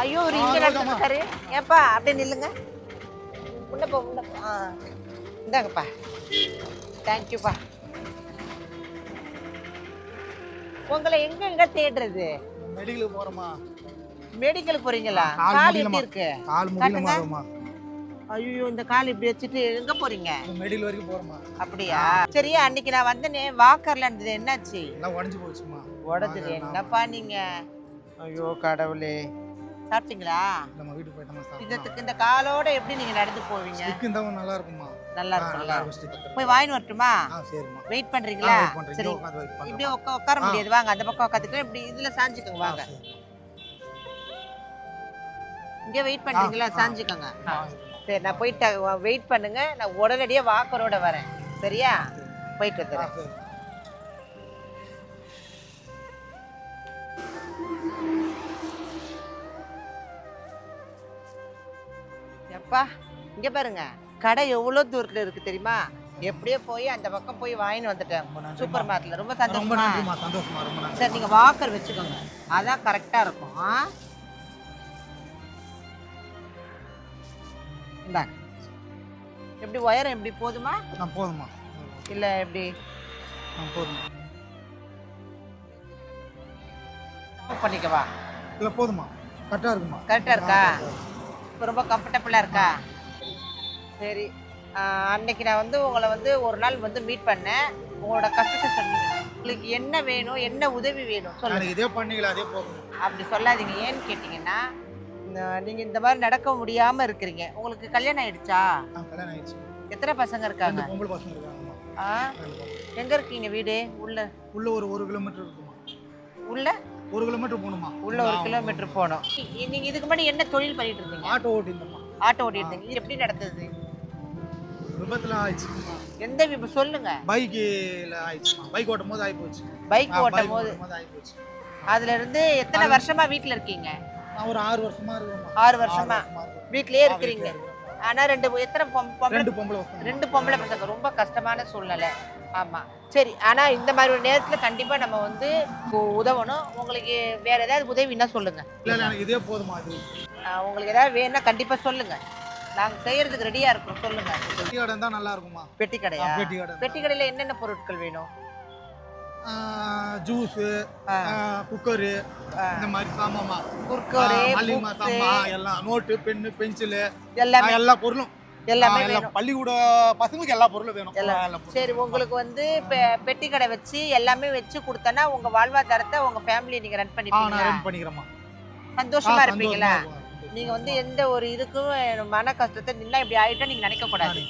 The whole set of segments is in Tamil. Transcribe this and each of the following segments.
ஐயோ ஒரு இங்க நடந்துருக்காரு ஏப்பா அப்படியே நில்லுங்க. உள்ள போ உள்ள போ. ஆ. இந்தாங்கப்பா. தேங்க்யூப்பா உங்களை எங்க எங்க தேடுறது? மெடிக்கலுக்கு போறோமா மெடிக்கல் போறீங்களா? கால் முடியலமா. எப்படி இருக்கு? கால் முடியல காட்டுங்க. மாறுமா ஐயோ இந்த கால் இப்படி வச்சுட்டு எங்க போறீங்க? மெடிக்கல் வரைக்கும் போறோமா அப்படியா? சரி அன்னைக்கு நான் வந்தனே வாக்கர்ல இருந்தது. என்னாச்சு? எல்லாம் உடஞ்சு போச்சுமா உடஞ்சது. என்னப்பா நீங்க? ஐயோ கடவுளே. சாப்பிட்டீங்களா? நம்ம வீட்டுக்கு போயிட்டோமா இதுக்கு இந்த காலோட எப்படி நீங்க நடந்து போவீங்க? இருந்தாலும் நல்லா இருக்குமா நல்லா ஆ, இருக்கும்ல. நல்லா இருக்கும். போய் வாங்கிட்டு வரட்டுமா? வெயிட் பண்றீங்களா. சரி. இப்படியே உட்கா உட்கார. முடியாது. வாங்க அந்த பக்கம் உட்காந்துக்கலாம் இப்படி இதுல சாஞ்சுக்கோங்க வாங்க. இங்கே வெயிட் பண்றீங்களா. சாஞ்சுக்கோங்க. சரி நான் போயிட்டு வெயிட் பண்ணுங்க. நான் உடனடியாக வாக்கரோட வரேன். சரியா? போயிட்டு வந்துடுறேன். எப்பா இங்க பாருங்க. கடை எவ்வளோ தூரத்துல இருக்கு தெரியுமா? எப்படியோ போய் அந்த பக்கம் போய் வாங்கின்னு வந்துட்டேன். சூப்பர் மார்க்கெட்ல ரொம்ப சந்தோஷமா? சந்தோஷமா சரி நீங்க வாக்கர் வச்சுக்கோங்க. அதான் கரெக்டா இருக்கும். இந்தாங்க எப்படி உயரம் எப்படி போதுமா? போதுமா இல்ல எப்படி? போதுமா பண்ணிக்கவா? இல்ல போதுமா கரெக்டா இருக்குமா கரெக்டா இருக்கா. இப்போ ரொம்ப கம்ஃபர்டபுளா இருக்கா? சரி. அன்னைக்கு நான் வந்து உங்களை வந்து ஒரு நாள் வந்து மீட் பண்ணேன். உங்களோட கஷ்டத்தை சொன்னீங்க உங்களுக்கு என்ன வேணும் என்ன உதவி வேணும் சொல்லுங்க. இதே பண்ணீங்களா அதே போதும். அப்படி சொல்லாதீங்க. ஏன்னு கேட்டிங்கன்னா இந்த- நீங்க இந்த மாதிரி நடக்க முடியாம இருக்கிறீங்க. உங்களுக்கு கல்யாணம் ஆயிடுச்சா? கல்யாணம் ஆயிடுச்சு. எத்தனை பசங்க இருக்காங்க? பொம்பளை பசங்க பொம்பளை. எங்க இருக்கீங்க வீடு? உள்ள. உள்ள ஒரு ஒரு கிலோமீட்டர் இருக்குமா? உள்ள? ஒரு கிலோமீட்டர் போகணுமா? உள்ள ஒரு கிலோமீட்டர் போகணும். நீங்க இதுக்கு முன்னாடி என்ன தொழில் பண்ணிட்டு இருந்தீங்க? ஆட்டோ ஓட்டிருந்தோம்மா ஆட்டோ ஓட்டிட்டு இருந்தீங்க. இது எப்படி நடந்தது? விபத்துல ஆயிடுச்சுமா எந்த விப சொல்லுங்க. பைக்கில் ஆயிடுச்சுமா. பைக் ஓட்டும் போது ஆகி போச்சு பைக் ஓட்டும் bike போது ஓட்டும் போது ஆகி போச்சு அதுல இருந்து எத்தனை வருஷமா வீட்ல இருக்கீங்க? நான் ஒரு ஆறு வருஷமா இருக்கேம்மா ஆறு வருஷமா? இருக்கேன். வீட்லயே இருக்கிறீங்க. இருக்கேன். ஆனா ரெண்டு எத்தனை ரெண்டு பொம்பளை ரெண்டு பொம்பளை பசங்க. ரொம்ப கஷ்டமான சூழ்நிலை. ஆமா. சரி ஆனா இந்த மாதிரி ஒரு நேரத்துல கண்டிப்பா நம்ம வந்து உதவணும். உங்களுக்கு வேற ஏதாவது உதவின்னா சொல்லுங்க. இதே போதுமா உங்களுக்கு ஏதாவது வேணும்னா கண்டிப்பா சொல்லுங்க. நாங்க செய்யறதுக்கு ரெடியா இருக்கோம். சொல்லுங்க. பெட்டி கடை தான் நல்லா இருக்குமா? பெட்டி கடையா பெட்டி கடையில என்னென்ன பொருட்கள் வேணும்? Juice cooker. இந்த மாதிரி சாமாமா. குர்குரே மல்லிகை books, சாமா எல்லாம் நோட்டு பென்னு பென்சிலு எல்லாமே. எல்லா பொருளும். எல்லாமே பள்ளிக்கூட பசங்களுக்கு எல்லா பொருளும் வேணும். சரி உங்களுக்கு வந்து பெட்டி கடை வச்சு எல்லாமே வச்சு கொடுத்தனா உங்க வாழ்வாதாரத்தை உங்க ஃபேமிலி நீங்க ரன் பண்ணிப்பீங்களா? ரெடி பண்ணிக்கிறேம்மா. சந்தோஷமா இருப்பீங்களா. நீங்க வந்து எந்த ஒரு இதுக்கும் மன கஷ்டத்தை நின்னா இப்படி ஆயிட்டா நீங்க நினைக்க கூடாது.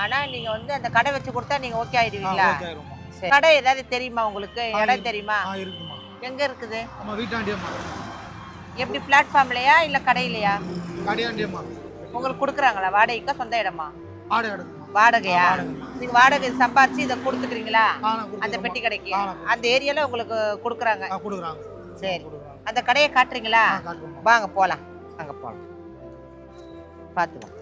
ஆனா நீங்க வந்து அந்த கடை வச்சு கொடுத்தா நீங்க ஓகே ஆயிடுவீங்களா. சரி. கடை ஏதாவது தெரியுமா உங்களுக்கு? இடம். தெரியுமா? ஆ இருக்குமா? எங்க இருக்குது? நம்ம எப்படி பிளாட்ஃபார்ம்லயா இல்ல கடையிலயா? உங்களுக்கு கொடுக்குறாங்களா? வாடகைக்கா சொந்த இடமா? ஆடை எடுக்குமா வாடகையா. நீங்க வாடகை சம்பாதிச்சு இதை கொடுத்துக்கிறீங்களா? அந்த. பெட்டி கடைக்கு? அந்த ஏரியால உங்களுக்கு கொடுக்குறாங்க. கொடுக்குறாங்க. சரி. அந்த கடையை காட்டுறீங்களா. வாங்க போலாம். அங்க போலாம். பார்த்து வாங்க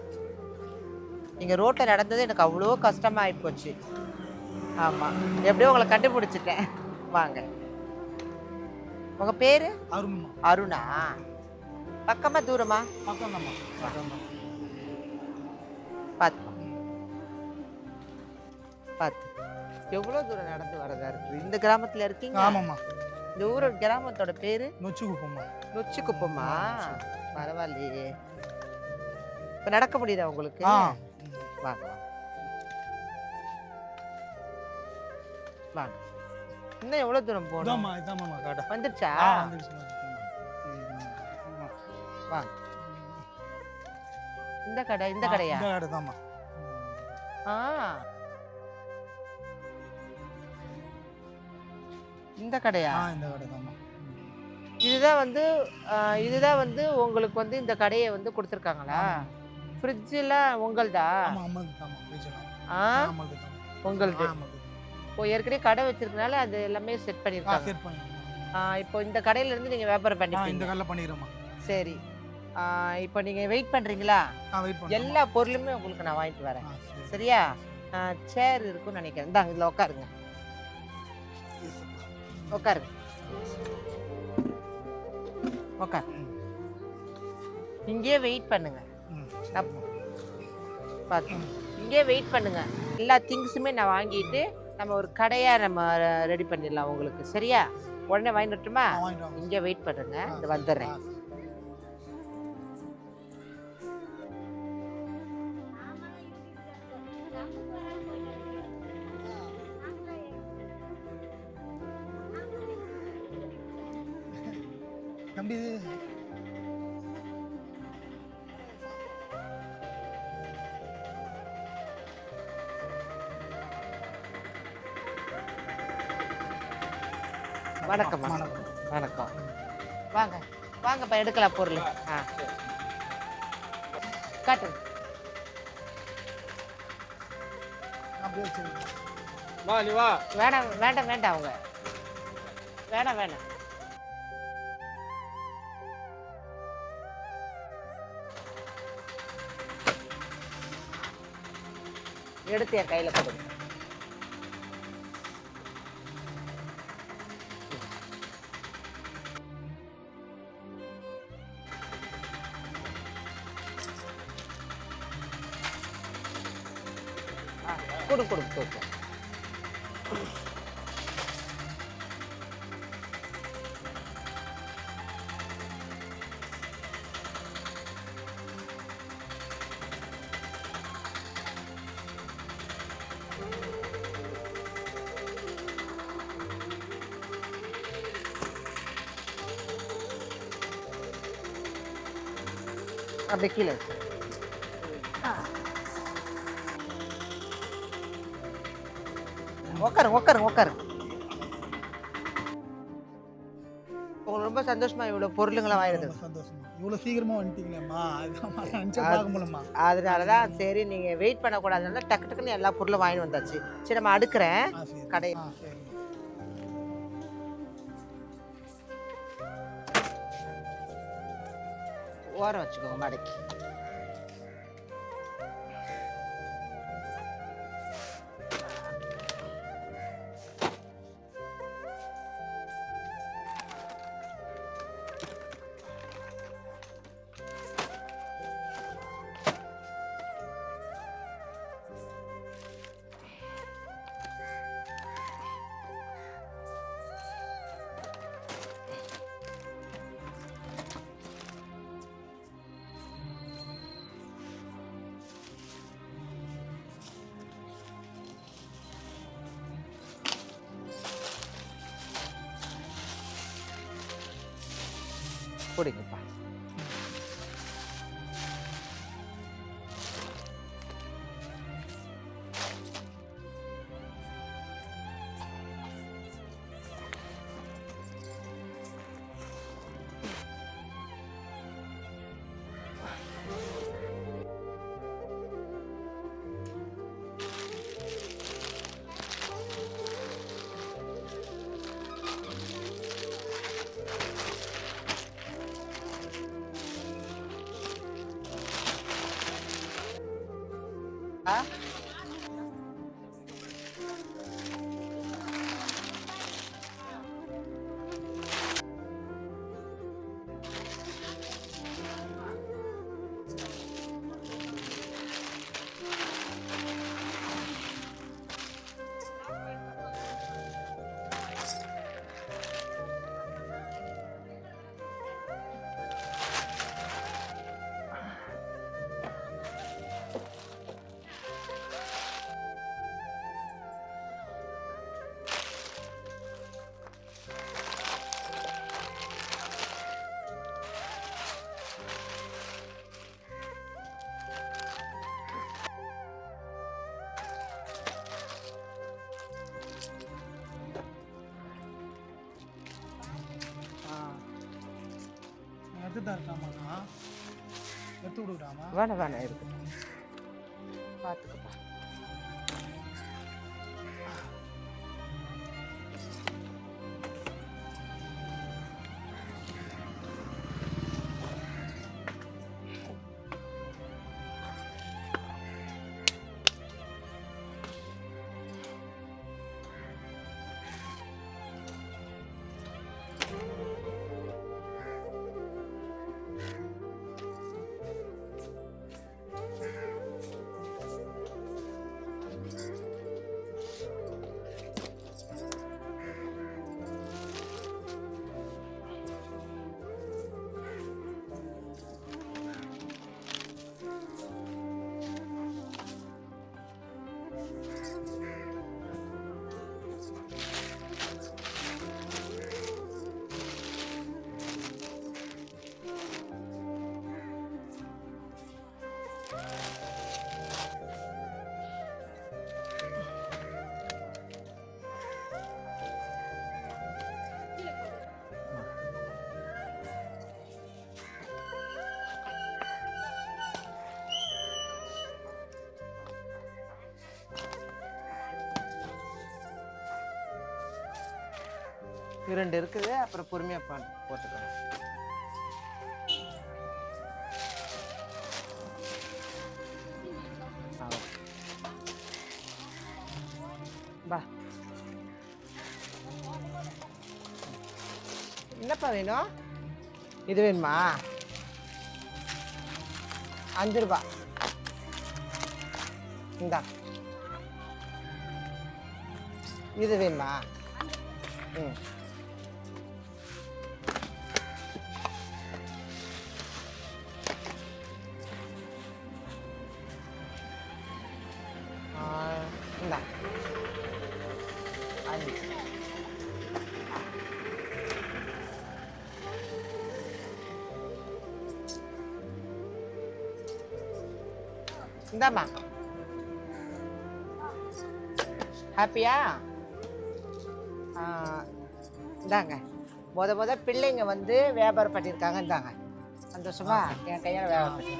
நீங்க ரோட்ல நடந்தது எனக்கு அவ்வளோ கஷ்டமா ஆயிப்போச்சு ஆமா. எப்படியோ உங்களை கண்டுபிடிச்சிட்டேன். வாங்க. உங்க பேரு? அருண்மா. அருணா. பக்கமா தூரமா? பார்த்து பார்த்து எவ்வளோ தூரம் நடந்து வரதா இருக்குது இந்த கிராமத்துல இருக்கீங்க? ஆமாம்மா. இந்த ஊர் கிராமத்தோட பேரு? நொச்சி குப்பம்மா நொச்சி குப்பமா பரவாயில்லையே. இப்போ நடக்க முடியுதா உங்களுக்கு? வாங்க. வாங்க. இன்னும் எவ்வளவு தூரம் போகணும்? இதாம்மா இதாம்மா வந்துடுச்சா. வாங்க. இந்த கடை இந்த கடையா? இந்த கடை தாம்மா ஆ. இந்த கடையா? இந்த கடை தாம்மா இதுதான் வந்து இதுதான் வந்து உங்களுக்கு வந்து இந்த கடையை வந்து கொடுத்துருக்காங்களா? ஃப்ரிட்ஜில் உங்கள்தா? ஆமா அம்மாக்கு தாம்மா வீச்சலாம் ஆ? அம்மாக்கு தாம்மா உங்களுது. இப்போ ஏற்கனவே கடை வச்சிருக்கனால அது எல்லாமே செட் ஆ பண்ணியிருக்காங்க செட் ஆ, இப்போ இந்த கடையில இருந்து நீங்க வியாபாரம் இந்த பண்ணிப்பீங்க. கடையில் பண்ணிடுறேம்மா. சரி. ஆ, இப்போ நீங்க வெயிட் பண்றீங்களா? வெயிட் பண்ணு எல்லா பொருளுமே உங்களுக்கு நான் வாங்கிட்டு வரேன். சரியா? சேர் இருக்கும்னு நினைக்கிறேன். இந்தாங்க இதில் உட்காருங்க உட்காருங்க உட்கார் ம். இங்கேயே வெயிட் பண்ணுங்க. பார்த்து இங்கேயே வெயிட் பண்ணுங்க. எல்லா திங்ஸுமே நான் வாங்கிட்டு நம்ம ஒரு கடையாக நம்ம ரெடி பண்ணிடலாம் உங்களுக்கு. சரியா? உடனே வாங்கிட்டு வரட்டுமா இங்கே வெயிட் பண்ணுங்க. இந்த வந்துடுறேன். தம்பி வணக்கம் வணக்கம். வாங்க. வாங்கப்பா எடுக்கலாம் பொருள். ஆ வா வேண்டாம் வேண்டாம் வேண்டாம் அவங்க. வேணாம் வேணாம். எடுத்து என் கையில் கொடுங்க. ஆ, கொடு கொடு கொடுங்க அப்படியே கீழே உட்காருங்க உட்காருங்க உட்காருங்க உங்களுக்கு ரொம்ப சந்தோஷமா இவ்வளோ பொருளுங்களாம் வாங்கிடுது சந்தோஷமா. இவ்வளோ சீக்கிரமா வந்துட்டீங்களேம்மா. அதுதான் அதனால தான் சரி நீங்கள் வெயிட் பண்ணக்கூடாதுனால டக்கு டக்குன்னு எல்லா பொருளும் வாங்கி வந்தாச்சு. சரி நம்ம அடுக்கிறேன். கடை. ஓரம் வச்சுக்கோங்க மடக்கி பிடிக்கும் தான் இருக்காமாக்கா எடுத்து விடுறாமா வேணாம் வேணாம் இருக்கு இரண்டு இருக்குது. அப்புறம் பொறுமையாக பா போட்டுக்கலாம் பா என்னப்பா வேணும்? இது வேணுமா? அஞ்சு ரூபா. இந்தா. இது வேணுமா? ம். இந்தாம்மா ஹாப்பியா இந்தாங்க. முத முத பிள்ளைங்க வந்து வியாபாரம் பண்ணியிருக்காங்க இந்தாங்க. சந்தோஷமா? என் கையால் வியாபாரம் பண்ணி.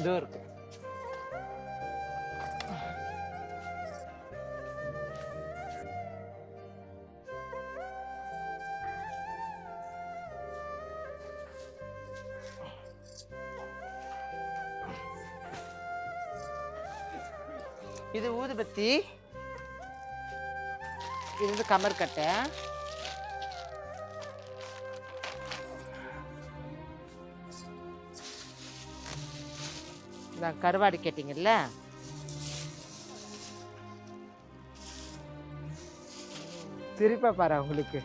இதோ இருக்கு. இது ஊதுபத்தி இது வந்து கமர்கட்டை. இந்த கருவாடு கேட்டிங்கல்ல? திருப்ப பாரு உங்களுக்கு.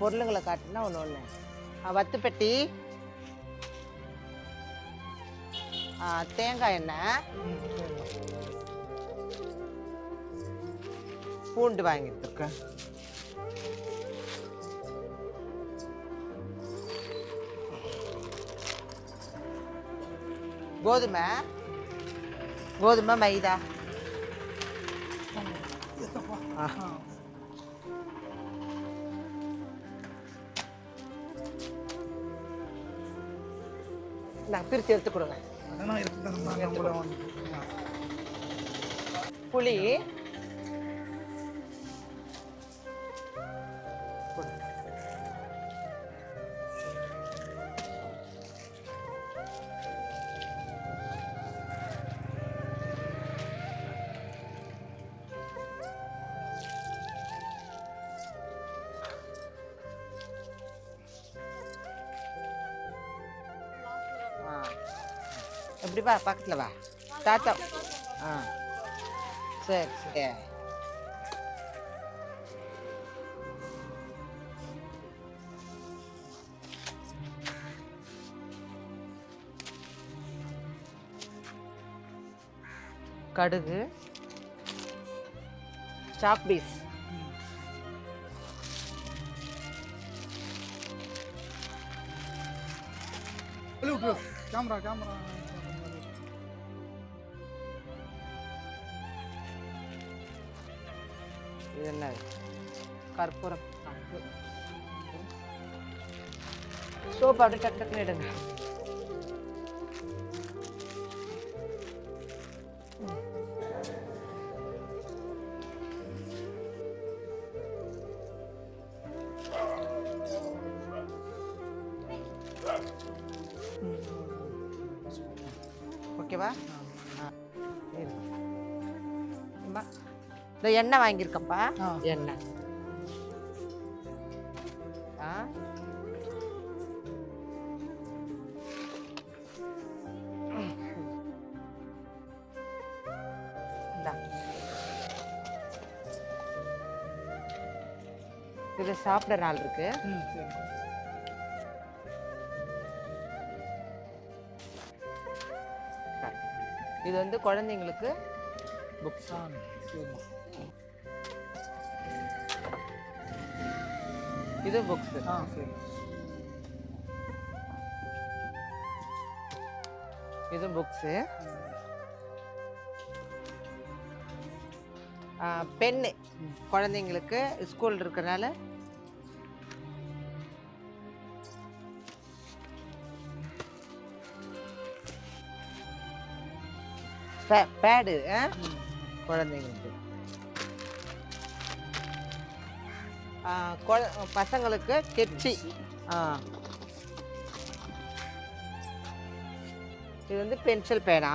பொருளுங்களை காட்டினா ஒன்று ஒன்று வத்து பெட்டி தேங்காய் எண்ணெய். பூண்டு வாங்கிட்டுருக்கேன் கோதுமை. கோதுமை மைதா. ஆ. நான் பிரித்து எடுத்து கொடுங்க. புளி. வா பக்கத்தில் வா. தாத்தா. ஆ. சரி சரி. கடுகு. சாக் பீஸ் கேமரா கேமரா இது என்ன? கற்பூரம். சோப்பு அப்படியே டக்கு டக்குன்னு எடுங்க. ஓகேவா? ஆ இந்த எண்ணெய் வாங்கியிருக்கப்பா. எண்ணெய். ஆ. இது சாப்பிட நாள் இருக்கு. இது வந்து குழந்தைங்களுக்கு புக்ஸ் இது புக்ஸ் ஆ சரி. இது புக்ஸு பென்னு குழந்தைங்களுக்கு ஸ்கூல் இருக்கிறனால. பேடு குழந்தைங்களுக்கு. பசங்களுக்கு கெச்சி இது வந்து பென்சில் பேனா.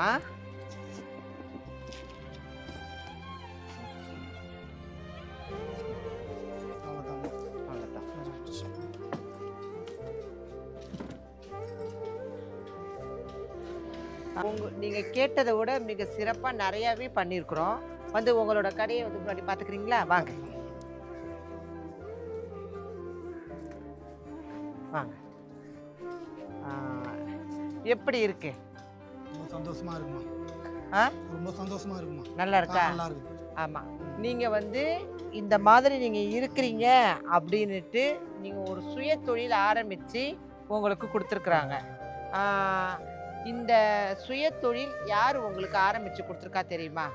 உங்க நீங்கள் கேட்டதை விட மிக சிறப்பாக நிறையாவே பண்ணியிருக்கிறோம். வந்து உங்களோட கடையை வந்து முன்னாடி பார்த்துக்கிறீங்களா? வாங்க. வாங்க. ஆ, எப்படி இருக்கு? ரொம்ப சந்தோஷமா இருக்குமா? ஆ? ரொம்ப சந்தோஷமா இருக்குமா? நல்லா இருக்கா? நல்லா இருக்கு. ஆமாம் நீங்கள் வந்து இந்த மாதிரி நீங்கள் இருக்கிறீங்க அப்படின்னுட்டு நீங்கள் ஒரு சுய தொழில் ஆரம்பித்து உங்களுக்கு கொடுத்துருக்குறாங்க. இந்த சுய தொழில் யார் உங்களுக்கு ஆரம்பித்து கொடுத்துருக்கா தெரியுமா?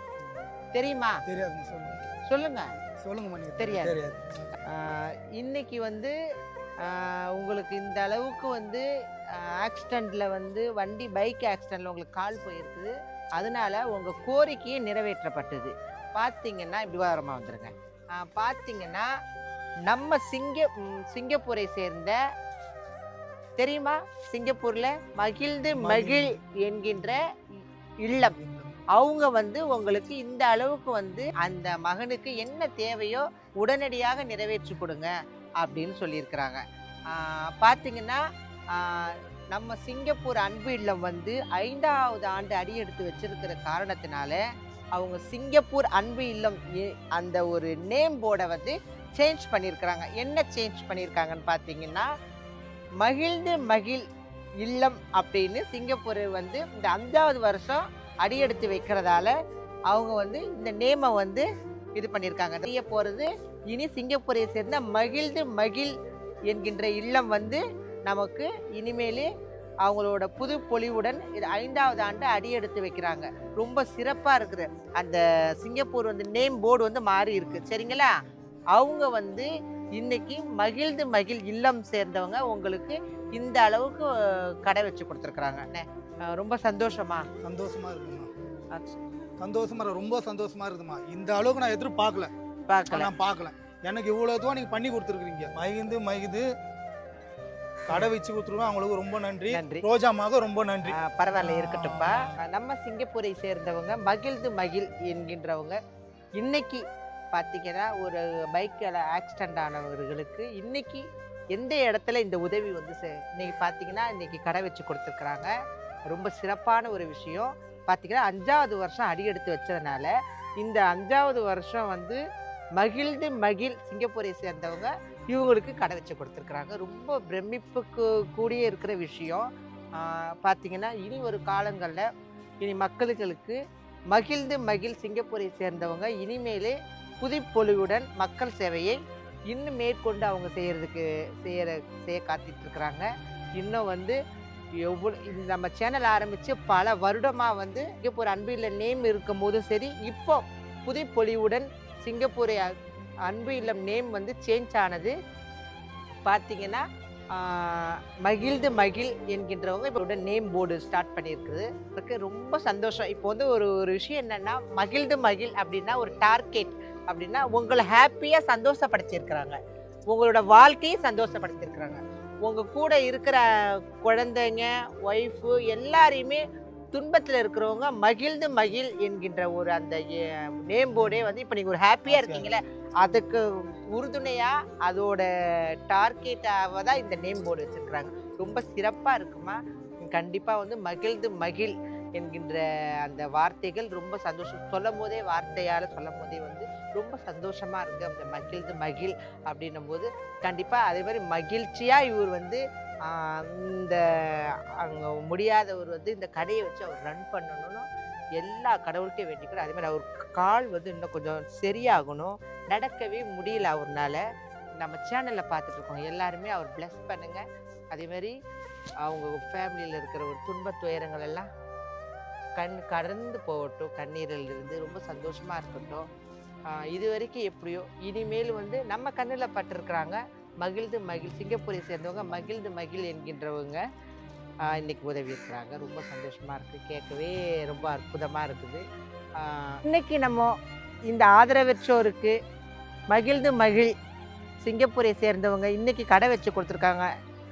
தெரியுமா? தெரியாதுங்க சொல்லுங்க. சொல்லுங்க. சொல்லுங்கம்மா நீங்க தெரியாது. தெரியாது. இன்னைக்கு வந்து உங்களுக்கு இந்த அளவுக்கு வந்து ஆக்சிடெண்ட்டில் வந்து வண்டி பைக் ஆக்சிடெண்ட்டில் உங்களுக்கு கால் போயிருக்குது. அதனால உங்கள் கோரிக்கையை நிறைவேற்றப்பட்டது. பார்த்தீங்கன்னா இப்படி வாரமாக வந்துருங்க. பார்த்தீங்கன்னா நம்ம சிங்க சிங்கப்பூரை சேர்ந்த தெரியுமா? சிங்கப்பூரில் மகிழ்ந்து மகிழ் என்கின்ற இல்லம். அவங்க வந்து உங்களுக்கு இந்த அளவுக்கு வந்து அந்த மகனுக்கு என்ன தேவையோ உடனடியாக நிறைவேற்றி கொடுங்க. அப்படின்னு சொல்லியிருக்கிறாங்க. பார்த்திங்கன்னா நம்ம சிங்கப்பூர் அன்பு இல்லம் வந்து ஐந்தாவது ஆண்டு அடி எடுத்து வச்சிருக்கிற காரணத்தினால அவங்க சிங்கப்பூர் அன்பு இல்லம் அந்த ஒரு நேம் போர்டை வந்து சேஞ்ச் பண்ணியிருக்கிறாங்க. என்ன சேஞ்ச் பண்ணியிருக்காங்கன்னு பார்த்தீங்கன்னா மகிழ்ந்து மகிழ் இல்லம் அப்படின்னு சிங்கப்பூர் வந்து இந்த அஞ்சாவது வருஷம் அடியெடுத்து வைக்கிறதால அவங்க வந்து இந்த நேமை வந்து இது பண்ணியிருக்காங்க செய்ய போகிறது இனி சிங்கப்பூரை சேர்ந்த மகிழ்ந்து மகிழ் என்கின்ற இல்லம் வந்து நமக்கு இனிமேலே அவங்களோட புது பொலிவுடன் இது ஐந்தாவது ஆண்டு அடியெடுத்து வைக்கிறாங்க. ரொம்ப சிறப்பாக இருக்குது. அந்த சிங்கப்பூர் வந்து நேம் போர்டு வந்து மாறி இருக்கு. சரிங்களா? அவங்க வந்து இன்னைக்கு மகிழ்ந்து மகிழ் இல்லம் சேர்ந்தவங்க உங்களுக்கு இந்த அளவுக்கு கடை வச்சு கொடுத்துருக்குறாங்க. ரொம்ப சந்தோஷமா? சந்தோஷமா இருக்குமா சந்தோஷமா ரொம்ப சந்தோஷமா இருக்குதுமா இந்த அளவுக்கு நான் எதிர்பார்க்கல. பார்க்கல. நான் பார்க்கல. எனக்கு இவ்வளவு தூரம் நீங்க பண்ணி கொடுத்துருக்கீங்க மகிழ்ந்து மகிழ்ந்து. கடை வச்சு கொடுத்துருக்கோம். அவங்களுக்கு ரொம்ப நன்றி. ரோஜாமாக ரொம்ப நன்றி. பரவாயில்ல இருக்கட்டும்ப்பா. நம்ம சிங்கப்பூரை சேர்ந்தவங்க மகிழ்ந்து மகிழ் என்கின்றவங்க இன்னைக்கு பார்த்தீங்கன்னா ஒரு பைக்கில் ஆக்சிடென்ட் ஆனவர்களுக்கு இன்னைக்கு எந்த இடத்துல இந்த உதவி வந்து இன்னைக்கு பார்த்தீங்கன்னா இன்னைக்கு கடை வச்சு கொடுத்துருக்குறாங்க. ரொம்ப சிறப்பான ஒரு விஷயம். பார்த்திங்கன்னா அஞ்சாவது வருஷம் அடியெடுத்து வச்சதுனால இந்த அஞ்சாவது வருஷம் வந்து மகிழ்ந்து மகிழ் சிங்கப்பூரை சேர்ந்தவங்க இவங்களுக்கு கடை வச்சு கொடுத்துருக்குறாங்க. ரொம்ப பிரமிப்புக்கு கூடிய இருக்கிற விஷயம். பார்த்திங்கன்னா இனி ஒரு காலங்களில் இனி மக்களுக்கு மகிழ்ந்து மகிழ் சிங்கப்பூரை சேர்ந்தவங்க இனிமேலே புதுப்பொலிவுடன் மக்கள் சேவையை இன்னும் மேற்கொண்டு அவங்க செய்கிறதுக்கு செய்கிற செய்ய காத்திட்ருக்குறாங்க இன்னும் வந்து எவ்வளோ இது நம்ம சேனல் ஆரம்பித்து பல வருடமாக வந்து சிங்கப்பூர் அன்பு நேம் இருக்கும் போதும் சரி இப்போ புதுப்பொலிவுடன் சிங்கப்பூரை அன்பு இல்லம் நேம் வந்து சேஞ்ச் ஆனது. பார்த்தீங்கன்னா மகிழ்ந்து மகிழ் என்கின்றவங்க இப்போ நேம் போர்டு ஸ்டார்ட் பண்ணியிருக்குது. அதுக்கு ரொம்ப சந்தோஷம். இப்போ வந்து ஒரு ஒரு விஷயம் என்னென்னா மகிழ்ந்து மகிழ் அப்படின்னா ஒரு டார்கெட் அப்படின்னா உங்களை ஹாப்பியாக சந்தோஷப்படுத்தியிருக்கிறாங்க. உங்களோட வாழ்க்கையை சந்தோஷப்படுத்தியிருக்கிறாங்க. உங்கள் கூட இருக்கிற குழந்தைங்க ஒய்ஃபு எல்லாரையுமே துன்பத்தில் இருக்கிறவங்க மகிழ்ந்து மகிழ் என்கின்ற ஒரு அந்த நேம் போர்டே வந்து இப்போ நீங்கள் ஒரு ஹாப்பியாக இருக்கீங்களே அதுக்கு உறுதுணையாக அதோட டார்கெட்டாக தான் இந்த நேம் போர்டு வச்சுருக்குறாங்க. ரொம்ப சிறப்பாக இருக்குமா? கண்டிப்பாக வந்து மகிழ்ந்து மகிழ் என்கின்ற அந்த வார்த்தைகள் ரொம்ப சந்தோஷம். சொல்லும் போதே வார்த்தையால் சொல்லும் போதே வந்து ரொம்ப சந்தோஷமாக இருக்குது அந்த மகிழ்ந்து மகிழ் அப்படின்னும் போது கண்டிப்பாக அதே மாதிரி மகிழ்ச்சியாக இவர் வந்து இந்த அங்கே முடியாதவர் வந்து இந்த கடையை வச்சு அவர் ரன் பண்ணணும்னு எல்லா கடவுள்கிட்டையும் வேண்டிக்கிறோம். அதே மாதிரி அவர் கால் வந்து இன்னும் கொஞ்சம் சரியாகணும். நடக்கவே முடியல அவர்னால. நம்ம சேனலில் பார்த்துட்டு இருக்கோம். எல்லாருமே அவர் bless பண்ணுங்கள் அதே மாதிரி அவங்க ஃபேமிலியில் இருக்கிற ஒரு துன்பத் துயரங்கள் எல்லாம் கண் கடந்து போகட்டும் கண்ணீரில் இருந்து ரொம்ப சந்தோஷமாக இருக்கட்டும். இது வரைக்கும் எப்படியோ இனிமேல் வந்து நம்ம கண்ணில் பட்டிருக்கிறாங்க மகிழ்ந்து மகிழ் சிங்கப்பூரை சேர்ந்தவங்க மகிழ்ந்து மகிழ் என்கின்றவங்க இன்னைக்கு உதவி இருக்கிறாங்க ரொம்ப சந்தோஷமாக இருக்குது கேட்கவே ரொம்ப அற்புதமாக இருக்குது. இன்னைக்கு நம்ம இந்த ஆதரவற்றோருக்கு மகிழ்ந்து மகிழ் சிங்கப்பூரை சேர்ந்தவங்க இன்னைக்கு கடை வச்சு கொடுத்துருக்காங்க.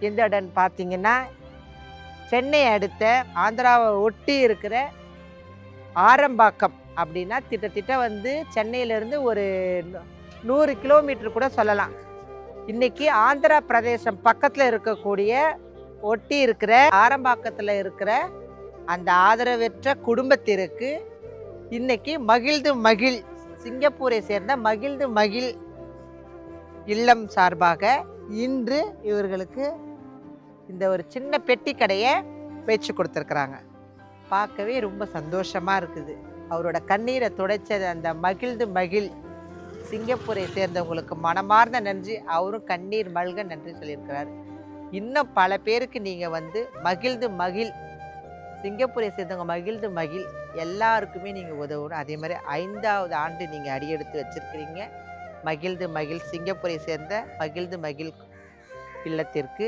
எந்த இடம்னு பார்த்தீங்கன்னா சென்னை அடுத்த ஆந்திராவை ஒட்டி இருக்கிற ஆரம்பாக்கம் அப்படின்னா திட்டத்திட்ட வந்து சென்னையிலேருந்து ஒரு நூ- நூறு கிலோமீட்டர் கூட சொல்லலாம். இன்னைக்கு ஆந்திரா பிரதேசம் பக்கத்தில் இருக்கக்கூடிய ஒட்டி இருக்கிற ஆரம்பாக்கத்தில் இருக்கிற அந்த ஆதரவற்ற குடும்பத்திற்கு இன்னைக்கு மகிழ்ந்து மகிழ் சிங்கப்பூரை சேர்ந்த மகிழ்ந்து மகிழ் இல்லம் சார்பாக இன்று இவர்களுக்கு இந்த ஒரு சின்ன பெட்டி கடையை வச்சு கொடுத்துருக்குறாங்க. பார்க்கவே ரொம்ப சந்தோஷமாக இருக்குது. அவரோட கண்ணீரை துடைச்சது அந்த மகிழ்ந்து மகிழ். சிங்கப்பூரை சேர்ந்தவங்களுக்கு மனமார்ந்த நன்றி. அவரும் கண்ணீர் மல்க நன்றி சொல்லியிருக்கிறார். இன்னும் பல பேருக்கு நீங்கள் வந்து மகிழ்ந்து மகிழ். சிங்கப்பூரை சேர்ந்தவங்க மகிழ்ந்து மகிழ். எல்லாருக்குமே நீங்கள் உதவணும். அதே மாதிரி ஐந்தாவது ஆண்டு நீங்கள் அடியெடுத்து வச்சிருக்கிறீங்க. மகிழ்ந்து மகிழ். சிங்கப்பூரை சேர்ந்த மகிழ்ந்து மகிழ் இல்லத்திற்கு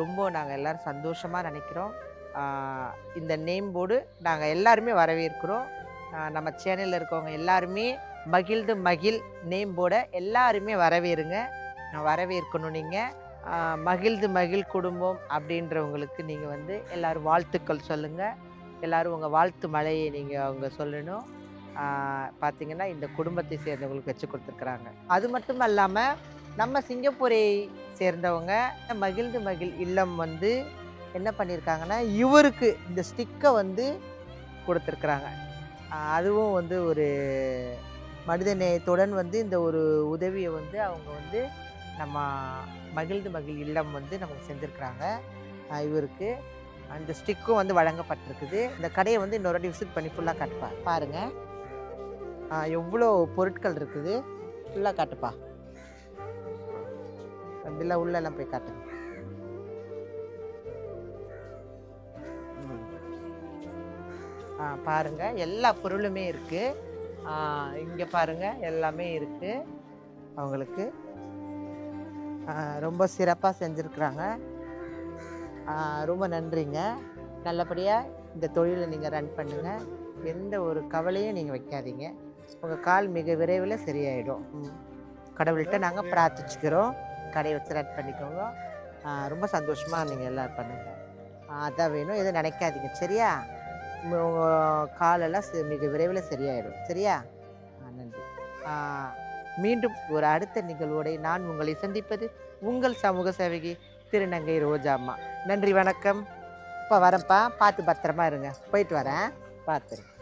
ரொம்ப நாங்கள் எல்லோரும் சந்தோஷமாக நினைக்கிறோம். இந்த நேம் போர்டு நாங்கள் எல்லாருமே வரவேற்கிறோம். நம்ம சேனலில் இருக்கவங்க எல்லாருமே மகிழ்ந்து மகிழ் நேம் போர்டை எல்லாருமே வரவேறுங்க. நான் வரவேற்கணும் நீங்கள் மகிழ்ந்து மகிழ் குடும்பம் அப்படின்றவங்களுக்கு நீங்கள் வந்து எல்லாரும் வாழ்த்துக்கள் சொல்லுங்கள் எல்லோரும் உங்கள் வாழ்த்து மழையை நீங்கள் அவங்க சொல்லணும். பார்த்திங்கன்னா இந்த குடும்பத்தை சேர்ந்தவங்களுக்கு வச்சு கொடுத்துருக்குறாங்க. அது மட்டும் இல்லாமல் நம்ம சிங்கப்பூரை சேர்ந்தவங்க மகிழ்ந்து மகிழ் இல்லம் வந்து என்ன பண்ணியிருக்காங்கன்னா இவருக்கு இந்த ஸ்டிக்கை வந்து கொடுத்துருக்குறாங்க. அதுவும் வந்து ஒரு மனித நேயத்துடன் வந்து இந்த ஒரு உதவியை வந்து அவங்க வந்து நம்ம மகிழ்ந்து மகிழ் இல்லம் வந்து நமக்கு செஞ்சுருக்குறாங்க. இவருக்கு அந்த ஸ்டிக்கும் வந்து வழங்கப்பட்டிருக்குது. இந்த கடையை வந்து இன்னொரு வாட்டி விசிட் பண்ணி ஃபுல்லாக காட்டுப்பா. பாருங்கள் எவ்வளோ பொருட்கள் இருக்குது. ஃபுல்லாக காட்டுப்பா. அப்படிலாம் உள்ளெல்லாம் போய் காட்டுங்க. ஆ பாருங்க. எல்லா பொருளுமே இருக்கு. இங்கே இங்க பாருங்க. எல்லாமே இருக்கு. அவங்களுக்கு ரொம்ப சிறப்பாக செஞ்சுருக்குறாங்க. ரொம்ப நன்றிங்க. நல்லபடியாக இந்த தொழிலை நீங்கள் ரன் பண்ணுங்கள் எந்த ஒரு கவலையும் நீங்கள் வைக்காதீங்க. உங்கள் கால் மிக விரைவில் சரியாயிடும். கடவுள்கிட்ட நாங்கள் பிரார்த்திச்சுக்கிறோம். கடையை வச்சு ரன் பண்ணிக்கோங்க. ரொம்ப சந்தோஷமாக நீங்கள் எல்லாம் பண்ணுங்கள் அதான் வேணும். எதுவும் நினைக்காதீங்க. சரியா? உங்கள் காலெல்லாம் சி- மிக விரைவில் சரியாயிடும். சரியா? ஆ, நன்றி. மீண்டும் ஒரு அடுத்த நிகழ்வோടെ நான் உங்களை சந்திப்பது உங்கள் சமூக சேவகி திருநங்கை ரோஜாம்மா நன்றி வணக்கம். இப்போ வரேன்ப்பா. பார்த்து பத்திரமா இருங்க. போயிட்டு வரேன். பார்த்துருங்க.